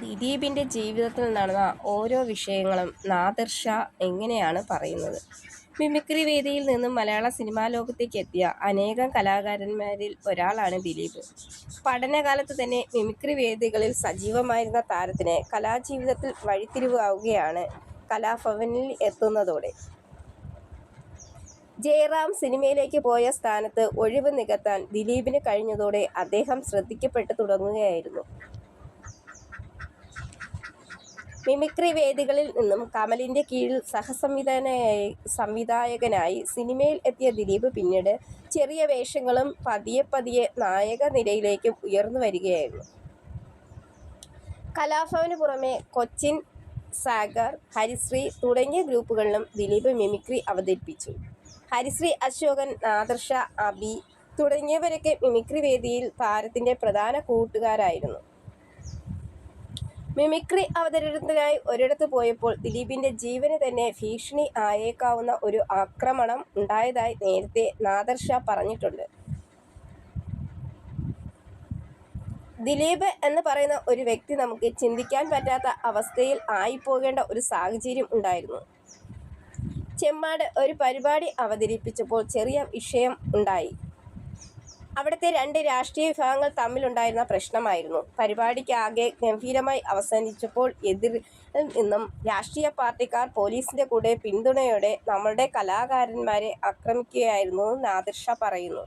ദിലീപിന്റെ ജീവിതത്തിൽ നടന്ന ഓരോ വിഷയങ്ങളും നാദിർ ഷാ എങ്ങനെയാണ് പറയുന്നത്? മിമിക്രി വേദിയിൽ നിന്നും മലയാള സിനിമാ ലോകത്തേക്ക് എത്തിയ അനേകം കലാകാരന്മാരിൽ ഒരാളാണ് ദിലീപ്. പഠനകാലത്ത് തന്നെ മിമിക്രി വേദികളിൽ സജീവമായിരുന്ന താരത്തിന് കലാജീവിതത്തിൽ വഴിത്തിരിവാവുകയാണ് കലാഭവനിൽ എത്തുന്നതോടെ. ജയറാം സിനിമയിലേക്ക് പോയ സ്ഥാനത്ത് ഒഴിവ് നികത്താൻ ദിലീപിന് കഴിഞ്ഞതോടെ അദ്ദേഹം ശ്രദ്ധിക്കപ്പെട്ടു തുടങ്ങുകയായിരുന്നു. മിമിക്രി വേദികളിൽ നിന്നും കമലിന്റെ കീഴിൽ സഹസംവിധാനയായി സംവിധായകനായി സിനിമയിൽ എത്തിയ ദിലീപ് പിന്നീട് ചെറിയ വേഷങ്ങളും പതിയെ പതിയെ നായക നിരയിലേക്കും ഉയർന്നു വരികയായിരുന്നു. കലാഭവന് പുറമെ കൊച്ചിൻ സാഗർ ഹരിശ്രീ തുടങ്ങിയ ഗ്രൂപ്പുകളിലും ദിലീപ് മിമിക്രി അവതരിപ്പിച്ചു. ഹരിശ്രീ അശോകൻ നാദർഷ അബി തുടങ്ങിയവരൊക്കെ മിമിക്രി വേദിയിൽ താരത്തിന്റെ പ്രധാന കൂട്ടുകാരായിരുന്നു. മിമിക്രി അവതരണത്തിനായി ഒരിടത്ത് പോയപ്പോൾ ദിലീപിന്റെ ജീവന് തന്നെ ഭീഷണി ആയേക്കാവുന്ന ഒരു ആക്രമണം ഉണ്ടായതായി നേരത്തെ നാദർഷ പറഞ്ഞിട്ടുണ്ട്. ദിലീപ് എന്ന് പറയുന്ന ഒരു വ്യക്തി നമുക്ക് ചിന്തിക്കാൻ പറ്റാത്ത അവസ്ഥയിൽ ആയിപ്പോകേണ്ട ഒരു സാഹചര്യം ഉണ്ടായിരുന്നു. ചെമ്മാട് ഒരു പരിപാടി അവതരിപ്പിച്ചപ്പോൾ ചെറിയ വിഷയം ഉണ്ടായി. അവിടുത്തെ രണ്ട് രാഷ്ട്രീയ വിഭാഗങ്ങൾ തമ്മിലുണ്ടായിരുന്ന പ്രശ്നമായിരുന്നു. പരിപാടിക്ക് ആകെ ഗംഭീരമായി അവസാനിച്ചപ്പോൾ എതിർ നിന്നും രാഷ്ട്രീയ പാർട്ടിക്കാർ പോലീസിന്റെ കൂടെ പിന്തുണയോടെ നമ്മളുടെ കലാകാരന്മാരെ ആക്രമിക്കുകയായിരുന്നു നാദിർഷ പറയുന്നു.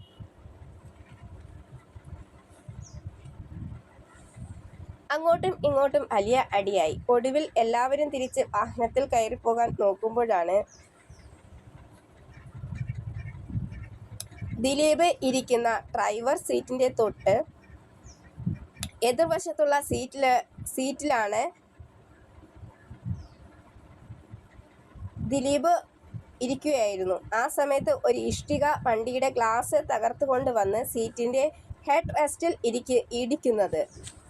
അങ്ങോട്ടും ഇങ്ങോട്ടും വലിയ അടിയായി. ഒടുവിൽ എല്ലാവരും തിരിച്ച് വാഹനത്തിൽ കയറിപ്പോകാൻ നോക്കുമ്പോഴാണ് ദിലീപ് ഇരിക്കുന്ന ഡ്രൈവർ സീറ്റിന്റെ തൊട്ട് എതിർവശത്തുള്ള സീറ്റിൽ സീറ്റിലാണ് ദിലീപ് ഇരിക്കുകയായിരുന്നു. ആ സമയത്ത് ഒരു ഇഷ്ടിക വണ്ടിയുടെ ഗ്ലാസ് തകർത്തുകൊണ്ട് വന്ന് സീറ്റിന്റെ ഹെഡ് റെസ്റ്റിൽ ഇരിക്ക ഇടിക്കുന്നത്.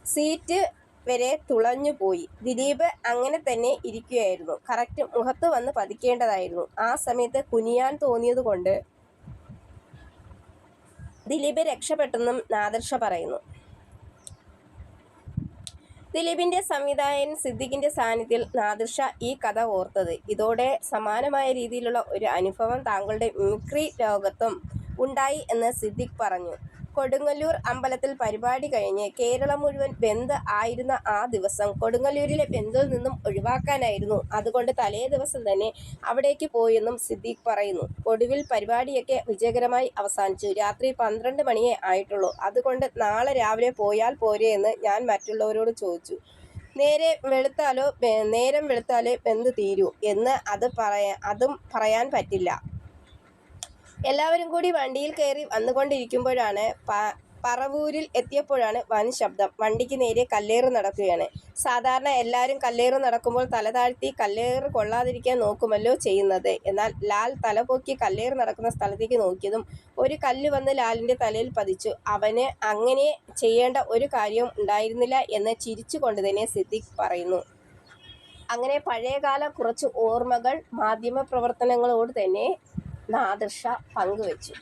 സീറ്റ് വരെ തുളഞ്ഞു പോയി. ദിലീപ് അങ്ങനെ തന്നെ ഇരിക്കുകയായിരുന്നു. കറക്റ്റ് മുഖത്ത് വന്ന് പതിക്കേണ്ടതായിരുന്നു. ആ സമയത്ത് കുനിയാൻ തോന്നിയതുകൊണ്ട് ദിലീപ് രക്ഷപ്പെട്ടെന്നും നാദർഷ പറയുന്നു. ദിലീപിന്റെ സംവിധായകൻ സിദ്ദിഖിന്റെ സാന്നിധ്യത്തിൽ നാദർഷ ഈ കഥ ഓർത്തത്. ഇതോടെ സമാനമായ രീതിയിലുള്ള ഒരു അനുഭവം താങ്കളുടെ മിമിക്രി ലോകത്തും ഉണ്ടായി എന്ന് സിദ്ദിഖ് പറഞ്ഞു. കൊടുങ്ങല്ലൂർ അമ്പലത്തിൽ പരിപാടി കഴിഞ്ഞ് കേരളം മുഴുവൻ ബന്ദ് ആയിരുന്ന ആ ദിവസം കൊടുങ്ങല്ലൂരിലെ ബന്ദിൽ നിന്നും ഒഴിവാക്കാനായിരുന്നു. അതുകൊണ്ട് തലേ ദിവസം തന്നെ അവിടേക്ക് പോയെന്നും സിദ്ദീഖ് പറയുന്നു. ഒടുവിൽ പരിപാടിയൊക്കെ വിജയകരമായി അവസാനിച്ചു. രാത്രി പന്ത്രണ്ട് മണിയേ ആയിട്ടുള്ളൂ. അതുകൊണ്ട് നാളെ രാവിലെ പോയാൽ പോരെ എന്ന് ഞാൻ മറ്റുള്ളവരോട് ചോദിച്ചു. നേരെ വെളുത്താലോ നേരം വെളുത്താലേ ബന്ദ് തീരൂ എന്ന് അത് പറയാ അതും പറയാൻ പറ്റില്ല. എല്ലാവരും കൂടി വണ്ടിയിൽ കയറി വന്നുകൊണ്ടിരിക്കുമ്പോഴാണ് പറവൂരിൽ എത്തിയപ്പോഴാണ് വൻ ശബ്ദം. വണ്ടിക്ക് നേരെ കല്ലേറ് നടക്കുകയാണ്. സാധാരണ എല്ലാവരും കല്ലേറ് നടക്കുമ്പോൾ തല താഴ്ത്തി കല്ലേറ് കൊള്ളാതിരിക്കാൻ നോക്കുമല്ലോ ചെയ്യുന്നത്. എന്നാൽ ലാൽ തലപൊക്കി കല്ലേറ് നടക്കുന്ന സ്ഥലത്തേക്ക് നോക്കിയതും ഒരു കല്ല് വന്ന് ലാലിന്റെ തലയിൽ പതിച്ചു. അവന് അങ്ങനെ ചെയ്യേണ്ട ഒരു കാര്യവും ഉണ്ടായിരുന്നില്ല എന്ന് ചിരിച്ചുകൊണ്ട് തന്നെ സിദ്ദിഖ് പറയുന്നു. അങ്ങനെ പഴയകാല കുറച്ച് ഓർമ്മകൾ മാധ്യമ പ്രവർത്തനങ്ങളോട് തന്നെ നാദിർ ഷാ പങ്കുവച്ചു